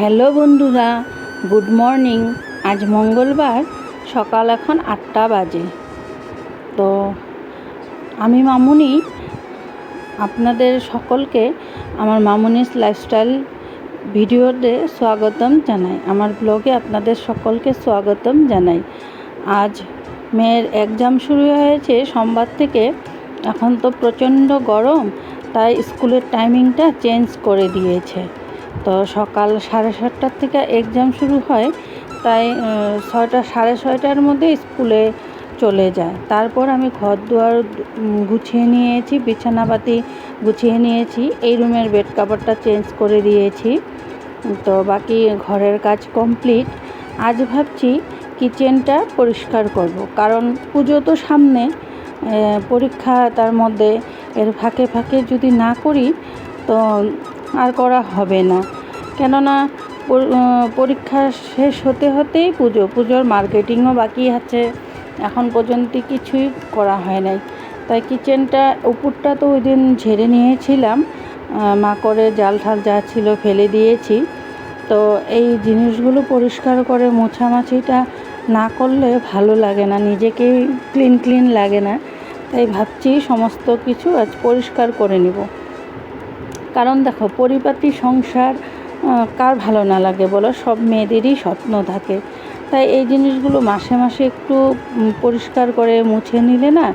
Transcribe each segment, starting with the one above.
Hello বন্ধুরা, good morning. আজ মঙ্গলবার, সকাল এখন আটটা বাজে। তো আমি মামুনি, আপনাদের সকলকে আমার মামুনিস লাইফস্টাইল ভিডিওতে স্বাগতম জানাই। আমার ব্লগে আপনাদের সকলকে স্বাগতম জানাই। আজ মেয়ের এক্সাম শুরু হয়েছে, সোমবার থেকে। এখন তো প্রচণ্ড গরম, তাই স্কুলের টাইমিংটা চেঞ্জ করে দিয়েছে। তো সকাল সাড়ে সাতটার থেকে এক্সাম শুরু হয়, তাই ছয়টা সাড়ে ছয়টার মধ্যে স্কুলে চলে যায়। তারপর আমি ঘর দুয়ার গুছিয়ে নিয়েছি বিছানাপাতি গুছিয়ে নিয়েছি, এই রুমের বেড কাভারটা চেঞ্জ করে দিয়েছি। তো বাকি ঘরের কাজ কমপ্লিট আজ ভাবছি কিচেনটা পরিষ্কার করব, কারণ পুজো তো সামনে পরীক্ষা তার মধ্যে এর ফাঁকে ফাঁকে যদি না করি, তো আর করা হবে না। কেননা পরীক্ষা শেষ হতে হতেই পুজো, পুজোর মার্কেটিংও বাকি আছে। এখন পর্যন্ত কিছুই করা হয় নাই। তাই কিচেনটা, উপরটা তো ওই দিন ঝেড়ে নিয়েছিলাম। করে জাল ঠাল যা ছিল ফেলে দিয়েছি। তো এই জিনিসগুলো পরিষ্কার করে মোছামাছিটা না করলে ভালো লাগে না, নিজেকেই ক্লিন ক্লিন লাগে না। তাই ভাবছি সমস্ত কিছু আজ পরিষ্কার করে নিব। কারণ দেখো, পরিপাটি সংসার কার ভালো না লাগে বলো? সব মেয়েদেরই স্বপ্ন থাকে। তাই এই জিনিসগুলো মাসে মাসে একটু পরিষ্কার করে মুছে নিলে না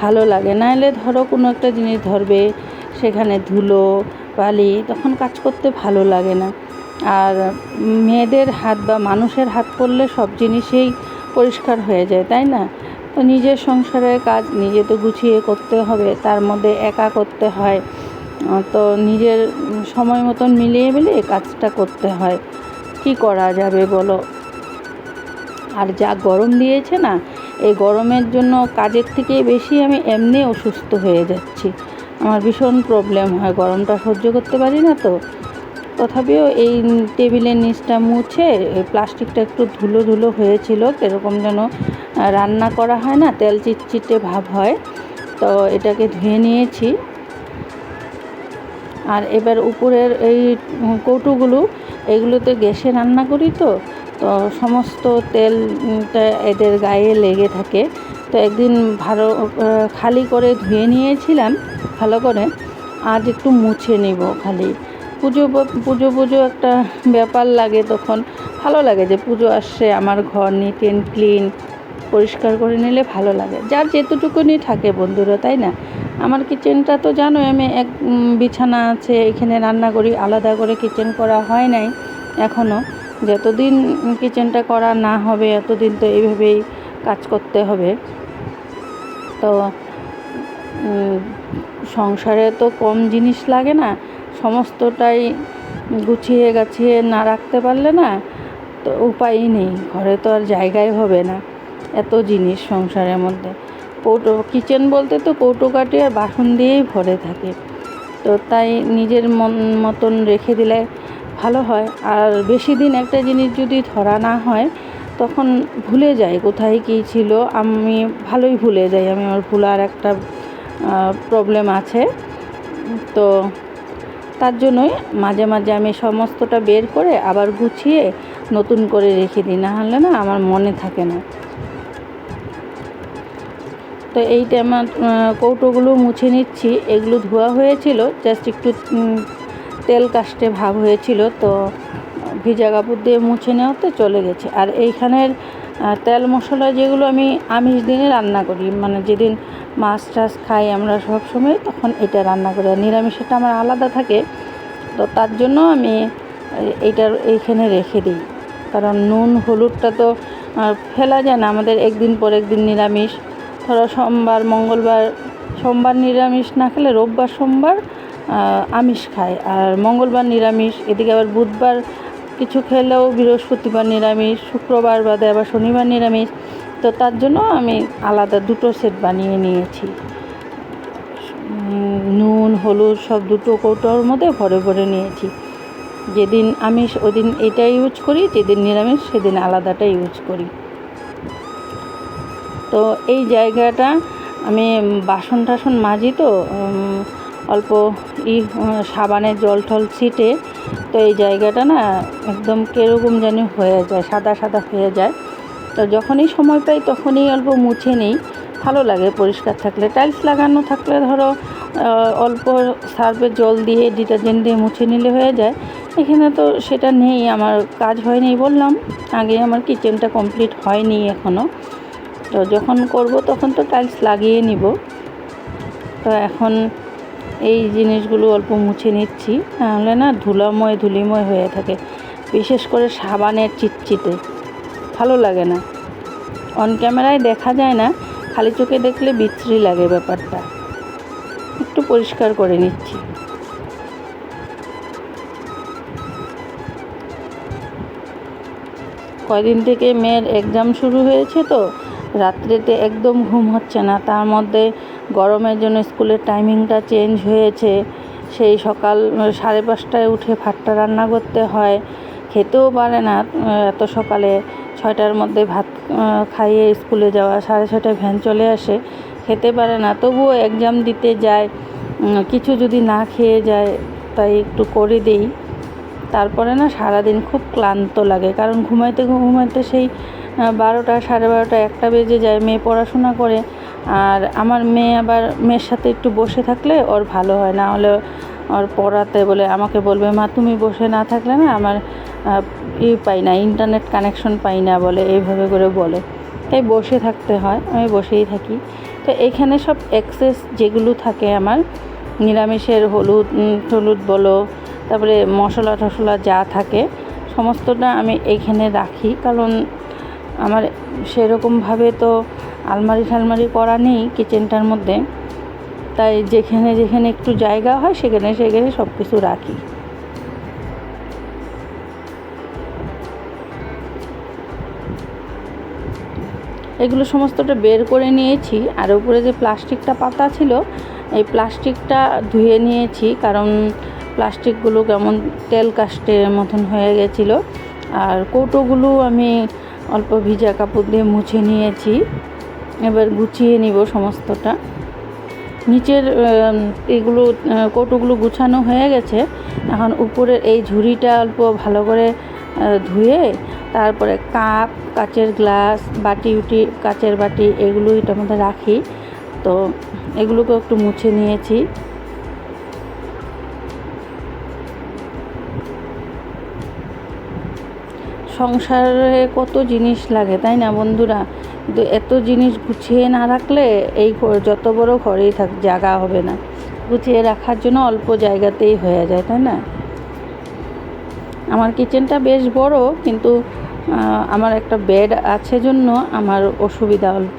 ভালো লাগে। নাহলে ধরো কোনো একটা জিনিস ধরবে, সেখানে ধুলো, বালি, তখন কাজ করতে ভালো লাগে না। আর মেয়েদের হাত বা মানুষের হাত পড়লে সব জিনিসেই পরিষ্কার হয়ে যায়, তাই না? তো নিজের সংসারের কাজ নিজে তো গুছিয়ে করতে হবে, তার মধ্যে একা করতে হয়। তো নিজের সময় মতন মিলিয়ে মিলিয়ে কাজটা করতে হয়। কি করা যাবে বলো? আর যা গরম দিয়েছে না, এই গরমের জন্য কাজের থেকে বেশি আমি এমনি অসুস্থ হয়ে যাচ্ছি। আমার ভীষণ প্রবলেম হয়, গরমটা সহ্য করতে পারি না তো। তথাপিও এই টেবিলের নিচটা মুছে প্লাস্টিকটা একটু ধুলো ধুলো হয়েছিল এরকম যেন রান্না করা হয় না, তেল চিটচিটে ভাব হয়। তো এটাকে ধুয়ে নিয়েছি। আর এবার উপরের এই কৌটোগুলো, এগুলোতে গ্যাসে রান্না করি তো তো সমস্ত তেলটা এদের গায়ে লেগে থাকে। তো একদিন ভালো খালি করে ধুয়ে নিয়েছিলাম ভালো করে, আজ একটু মুছে নিব খালি। পুজো পুজো পুজো একটা ব্যাপার লাগে তখন, ভালো লাগে যে পুজো আসছে, আমার ঘর নিট অ্যান্ড ক্লিন পরিষ্কার করে নিলে ভালো লাগে। যার যেতটুকুনি থাকে বন্ধুরা, তাই না? আমার কিচেনটা তো জানোই, আমি এক বিছানা আছে, এখানে রান্না করি, আলাদা করে কিচেন করা হয় নাই এখনও যতদিন কিচেনটা করা না হবে, এতদিন তো এইভাবেই কাজ করতে হবে। তো সংসারে তো কম জিনিস লাগে না, সমস্তটাই গুছিয়ে গাছিয়ে না রাখতে পারলে না তো উপায়ই নেই, ঘরে তো আর জায়গায় হবে না, এত জিনিস সংসারের মধ্যে। কৌটো, কিচেন বলতে তো কৌটো কাটি আর বাসন দিয়েই ভরে থাকে। তো তাই নিজের মন, মতন রেখে দিলে ভালো হয়। আর বেশি দিন একটা জিনিস যদি ধরা না হয়, তখন ভুলে যাই কোথায় কী ছিল। আমি ভালোই ভুলে যাই, আমি আমার ভুলার একটা প্রবলেম আছে। তো তার জন্যই মাঝে মাঝে আমি সমস্তটা বের করে আবার গুছিয়ে নতুন করে রেখে দিই। না হলে না আমার মনে থাকে না। তো এইটা আমার কৌটোগুলো মুছে নিচ্ছি। এগুলো ধোয়া হয়েছিল জাস্ট একটু তেল কাস্টে ভাব হয়েছিল, তো ভিজা কাপড় দিয়ে মুছে নেওয়াতে চলে গেছে। আর এইখানের তেল মশলা যেগুলো আমি আমিষ দিনে রান্না করি মানে যেদিন মাছ টাছ খাই আমরা সব সময়, তখন এটা রান্না করি। আর নিরামিষটা আমার আলাদা থাকে, তো তার জন্য আমি এই- এইটার এইখানে রেখে দিই। কারণ নুন, হলুদটা তো ফেলা যায় না। আমাদের একদিন পর একদিন নিরামিষ। ধরো সোমবার, মঙ্গলবার, সোমবার নিরামিষ না খেলে রোববার, সোমবার আমিষ খায়। আর মঙ্গলবার নিরামিষ, এদিকে আবার বুধবার কিছু খেলেও বৃহস্পতিবার নিরামিষ, শুক্রবার বাদে আবার শনিবার নিরামিষ। তো তার জন্য আমি আলাদা দুটো সেট বানিয়ে নিয়েছি। নুন, হলুদ সব দুটো কৌটোর মধ্যে ভরে ভরে নিয়েছি। যেদিন আমিষ ওদিন এটা ইউজ করি, যেদিন নিরামিষ সেদিন আলাদাটা ইউজ করি। তো এই জায়গাটা আমি বাসন টাসন মাজি তো অল্প ই সাবানের জল টল ছিটে, তো এই জায়গাটা না একদম কীরকম যেন হয়ে যায়, সাদা সাদা হয়ে যায়। তো যখনই সময় পাই তখনই অল্প মুছে নিই, ভালো লাগে পরিষ্কার থাকলে। টাইলস লাগানো থাকলে ধরো অল্প সার্ফের জল দিয়ে ডিটারজেন্ট দিয়ে মুছে নিলে হয়ে যায়। এখানে তো সেটা নেই, আমার কাজ হয়নি বললাম, আগে আমার কিচেনটা কমপ্লিট হয়নি এখনও তো যখন করব তখন তো টাইলস লাগিয়ে নিব। তো এখন এই জিনিসগুলো অল্প মুছে নিচ্ছি, নাহলে না ধুলাময় ধুলিময় হয়ে থাকে। বিশেষ করে সাবানের চিটচিটে। ভালো লাগে না। অন ক্যামেরায় দেখা যায় না, খালি চোখে দেখলে বিচ্ছিরি লাগে ব্যাপারটা। একটু পরিষ্কার করে নিচ্ছি। কয়দিন থেকে মেয়ের এক্সাম শুরু হয়েছে তো রাত্রেতে একদম ঘুম হচ্ছে না। তার মধ্যে গরমের জন্য স্কুলের টাইমিংটা চেঞ্জ হয়েছে। সেই সকাল সাড়ে পাঁচটায় উঠে ভাতটা রান্না করতে হয়। খেতেও পারে না এত সকালে। ছয়টার মধ্যে ভাত খাইয়ে স্কুলে যাওয়া, সাড়ে ছটায় ভ্যান চলে আসে। খেতে পারে না, তবুও এক্সাম দিতে যায়। কিছু যদি না খেয়ে যায়, তাই একটু করে দেই। তারপরে না সারাদিন খুব ক্লান্ত লাগে, কারণ ঘুমাইতে ঘুমাইতে সেই বারোটা, সাড়ে বারোটা, একটা বেজে যায়, মেয়ে পড়াশোনা করে। আর আমার মেয়ে আবার মেয়ের সাথে একটু বসে থাকলে ওর ভালো হয়, না হলে ওর পড়াতে বলে আমাকে বলবে, মা, তুমি বসে না থাকলে না আমার ই পাই না ইন্টারনেট কানেকশন পাই না, বলে, এইভাবে করে বলে। তাই বসে থাকতে হয়, আমি বসেই থাকি। তো এখানে সব অ্যাক্সেস যেগুলো থাকে আমার, নিরামিষের হলুদ হলুদ বলো, তারপরে মশলা টশলা যা থাকে, সমস্তটা আমি এইখানে রাখি। কারণ আমার সেরকমভাবে তো আলমারি ঠালমারি করা নেই কিচেনটার মধ্যে। তাই যেখানে যেখানে একটু জায়গা হয়, সেখানে সেখানে সব কিছু রাখি। এগুলো সমস্তটা বের করে নিয়েছি। আর উপরে যে প্লাস্টিকটা পাতা ছিল, এই প্লাস্টিকটা ধুয়ে নিয়েছি, কারণ প্লাস্টিকগুলো কেমন তেল কাস্টের মতন হয়ে গেছিল। আর কৌটোগুলো আমি অল্প ভিজা কাপড় দিয়ে মুছে নিয়েছি। এবার গুছিয়ে নিব সমস্তটা। নিচের এগুলো কৌটোগুলো গুছানো হয়ে গেছে। এখন উপরের এই ঝুড়িটা অল্প ভালো করে ধুয়ে তারপরে কাপ, কাচের গ্লাস, বাটি উটি, কাচের বাটি এগুলো এটার মধ্যে রাখি। তো এগুলোকে একটু মুছে নিয়েছি। সংসারে কত জিনিস লাগে, তাই না বন্ধুরা? এত জিনিস গুছিয়ে না রাখলে এই যত বড় ঘরেই থাক জায়গা হবে না। গুছিয়ে রাখার জন্য অল্প জায়গাতেই হয়ে যায়, তাই না? আমার কিচেনটা বেশ বড়, কিন্তু আমার একটা বেড আছে জন্য আমার অসুবিধা অল্প।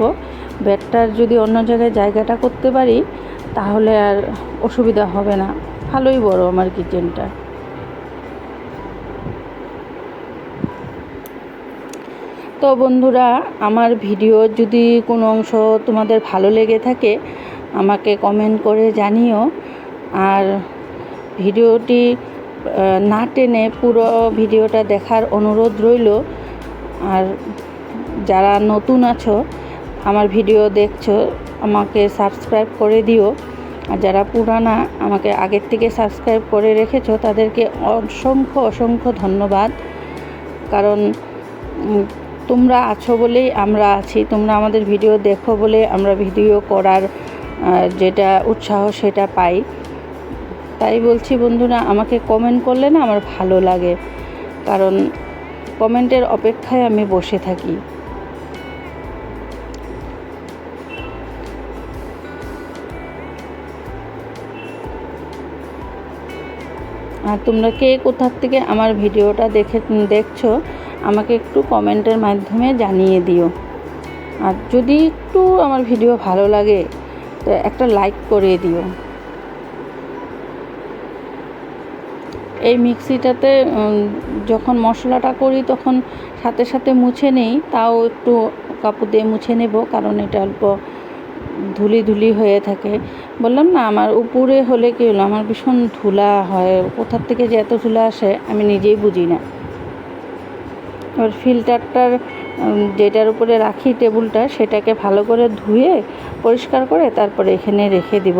বেডটার যদি অন্য জায়গায় জায়গাটা করতে পারি, তাহলে আর অসুবিধা হবে না। ভালোই বড় আমার কিচেনটা। তো বন্ধুরা, আমার ভিডিও যদি কোনো অংশ তোমাদের ভালো লেগে থাকে, আমাকে কমেন্ট করে জানিও। আর ভিডিওটি না টেনে পুরো ভিডিওটা দেখার অনুরোধ রইল। আর যারা নতুন আছো, আমার ভিডিও দেখছ, আমাকে সাবস্ক্রাইব করে দিও। আর যারা পুরানা, আমাকে আগের থেকে সাবস্ক্রাইব করে রেখেছো, তাদেরকে অসংখ্য অসংখ্য ধন্যবাদ। কারণ তোমরা আছো বলেই আমরা আছি। তোমরা আমাদের ভিডিও দেখো বলে আমরা ভিডিও করার যেটা উৎসাহ সেটা পাই। তাই বলছি বন্ধুরা, আমাকে কমেন্ট করলে না আমার ভালো লাগে। কারণ কমেন্টের অপেক্ষায় আমি বসে থাকি। আর তোমরা কে কোথার থেকে আমার ভিডিওটা দেখে, দেখছ? আমাকে একটু কমেন্টের মাধ্যমে জানিয়ে দিও। আর যদি একটু আমার ভিডিও ভালো লাগে, তো একটা লাইক করে দিও। এই মিক্সিটাতে যখন মশলাটা করি, তখন সাথে সাথে মুছে নেই, তাও একটু কাপড় দিয়ে মুছে নেব, কারণ এটা অল্প ধুলি ধুলি হয়ে থাকে। বললাম, না, আমার উপরে হলে কী হলো? আমার ভীষণ ধুলা হয়, কোথার থেকে যে এত ধুলা আসে, আমি নিজেই বুঝি না। এবার ফিল্টারটার যেটার উপরে রাখি টেবুলটা সেটাকে ভালো করে ধুয়ে, পরিষ্কার করে তারপরে এখানে রেখে দিব।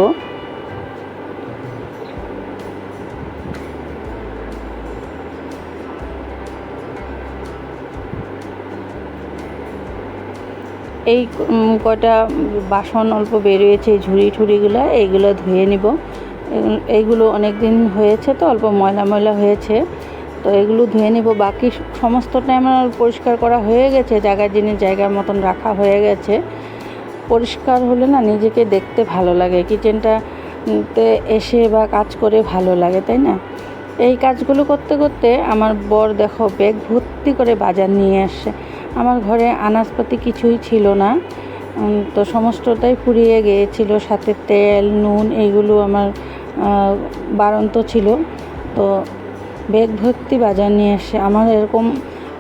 এই কটা বাসন অল্প বেরিয়েছে ঝুড়ি ঠুড়িগুলো, এইগুলো ধুয়ে নিব। এইগুলো অনেক দিন হয়েছে তো, অল্প ময়লা ময়লা হয়েছে। তো এগুলো ধুয়ে নেব। বাকি সমস্তটাই আমার পরিষ্কার করা হয়ে গেছে জায়গায় জিনিস জায়গার মতন রাখা হয়ে গেছে। পরিষ্কার হলে না নিজেকে দেখতে ভালো লাগে কিচেনটা তে এসে বা কাজ করে ভালো লাগে তাই না? এই কাজগুলো করতে করতে আমার বর দেখো ব্যাগ ভর্তি করে বাজার নিয়ে আসছে আমার ঘরে আনাজপাতি কিছুই ছিল না তো সমস্তটাই ফুরিয়ে গিয়েছিল সাথে তেল নুন এইগুলো আমার আহ, বাড়ন্ত ছিল। তো ব্যাগ ভর্তি বাজার নিয়ে আসে আমার এরকম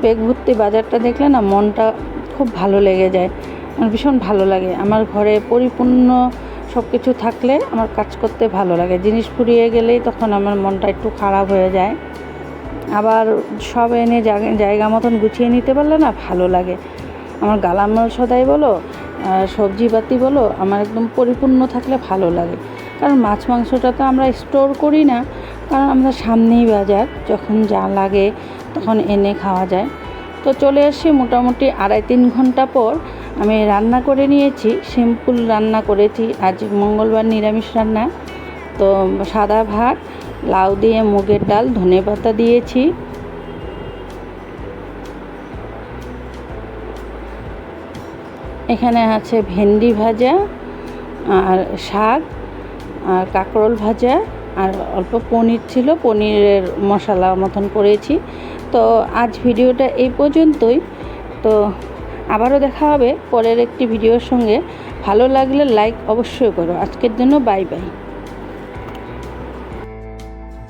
ব্যাগ ভর্তি বাজারটা দেখলে না মনটা খুব ভালো লেগে যায়। আমার ভীষণ ভালো লাগে। আমার ঘরে পরিপূর্ণ সব কিছু থাকলে আমার কাজ করতে ভালো লাগে। জিনিস ফুরিয়ে গেলেই তখন আমার মনটা একটু খারাপ হয়ে যায়। আবার সব এনে জায়গা- মতন গুছিয়ে নিতে পারলে না ভালো লাগে। আমার গালামাল সদাই বলো আর সবজিপাতি বলো, আমার একদম পরিপূর্ণ থাকলে ভালো লাগে। কারণ মাছ মাংসটা তো আমরা স্টোর করি না। কারণ আমরা সামনেই বাজার, যখন যা লাগে তখন এনে খাওয়া যায়। তো চলে আসি মোটামুটি আড়াই তিন ঘণ্টা পর আমি রান্না করে নিয়েছি, সিম্পল রান্না করেছি। আজ মঙ্গলবার নিরামিষ রান্না। তো সাদা ভাত, লাউ দিয়ে মুগের ডাল, ধনে পাতা দিয়েছি। এখানে আছে ভেন্ডি ভাজা, আর শাক, আর কাঁকরোল ভাজা। আর অল্প পনির ছিল, পনিরের মশলা মতন করেছি। তো আজ ভিডিওটা এই পর্যন্তই। তো আবারও দেখা হবে পরের একটি ভিডিওর সঙ্গে। ভালো লাগলে লাইক অবশ্যই করো। আজকের জন্য বাই বাই।